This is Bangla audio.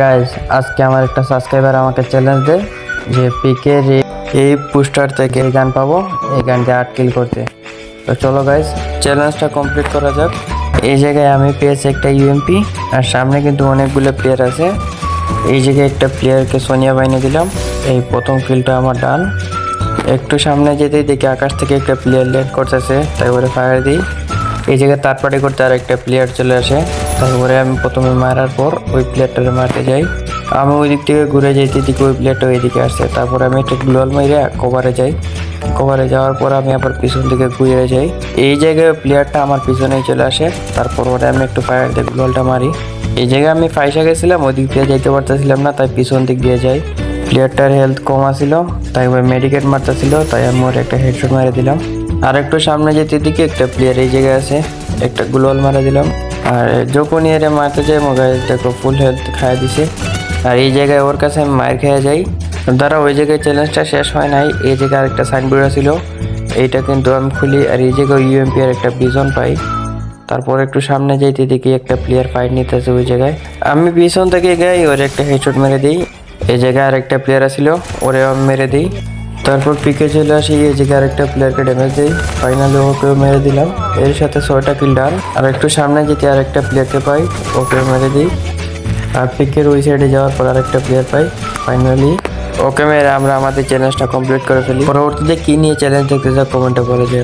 গাইজ আজকে আমার একটা সাবস্ক্রাইবার আমাকে চ্যালেঞ্জ দেয় যে পিকে এই পোস্টার থেকে এই গান পাবো, এই গান দিয়ে আট কিল করতে। তো চলো গাইজ চ্যালেঞ্জটা কমপ্লিট করা যাক। এই জায়গায় আমি পেয়েছি একটা ইউএমপি আর সামনে কিন্তু অনেকগুলো প্লেয়ার আছে। এই জায়গায় একটা প্লেয়ারকে সোনিয়া বাইনে দিলাম। এই প্রথম কিলটা আমার ডান একটু সামনে যেতেই দেখি আকাশ থেকে একটা প্লেয়ার লেট করতেছে তারপরে ফায়ার দিই। এই জায়গায় তার পার্টি করতে আর একটা প্লেয়ার চলে আসে। তারপরে আমি প্রথমে মারার পর ওই প্লেয়ারটাকে মারতে যাই। আমি ওই দিক থেকে ঘুরে যেতে দিকে ওই প্লেয়ারটা ওইদিকে আসছে। তারপরে আমি একটা গ্লোয়াল মাইরে কভারে যাই। কভারে যাওয়ার পর আমি আবার পিছন দিকে ঘুরে যাই। এই জায়গায় প্লেয়ারটা আমার পিছনেই চলে আসে। তারপর ওরা আমি একটু ফায়ার দিয়ে গ্লোয়ালটা মারি। এই জায়গায় আমি ফাইসা গেছিলাম ওই দিক দিয়ে যাইতে পারতেছিলাম না, তাই পিছন দিক দিয়ে যাই। প্লেয়ারটার হেলথ কম আছিল, তাই ওই মেডিকেট মারতেছিল, তাই আমি ওর একটা হেডশট মেরে দিলাম। আর একটু সামনে যেতে দিকে একটা প্লেয়ার এই জায়গায় আছে, একটা গ্লোয়াল মারা দিলাম। আর যখন এর মারতে যাই মোবাইল দেখো ফুল হেলথ খাইয়ে দিছে। আর এই জায়গায় ওর কাছে আমি মার খেয়ে যাই। ধরো ওই জায়গায় চ্যালেঞ্জটা শেষ হয় নাই, এই জায়গায় আরেকটা সাইনবোর্ড ছিল এইটা কিন্তু আমি খুলি, আর এই জায়গায় ইউএমপি আর একটা বিজন পাই। তারপর একটু সামনে যাইতে দেখি একটা প্লেয়ার ফাইট নিতেছে ওই জায়গায়। আমি পিছন থেকে গাই ওর একটা হেডশট মেরে দিই। এই জায়গায় আরেকটা প্লেয়ার আছিল ওরে আমি মেরে দিই। তারপর পিকে চলে আসি, এই যে আরেকটা প্লেয়ারকে ড্যামেজ দিই। ফাইনালি ওকে মেরে দিলাম। এর সাথে ছয়টা কিল ডান আর একটু সামনে যেতে আরেকটা প্লেয়ারকে পাই ওকে মেরে দিই। আর পিকের ওই সাইডে যাওয়ার পর আরেকটা প্লেয়ার পাই ফাইনালি ওকে মেরে আমরা আমাদের চ্যালেঞ্জটা কমপ্লিট করে ফেলি। পরবর্তীতে কী নিয়ে চ্যালেঞ্জ দেখতে চাও কমেন্টে বলে যাও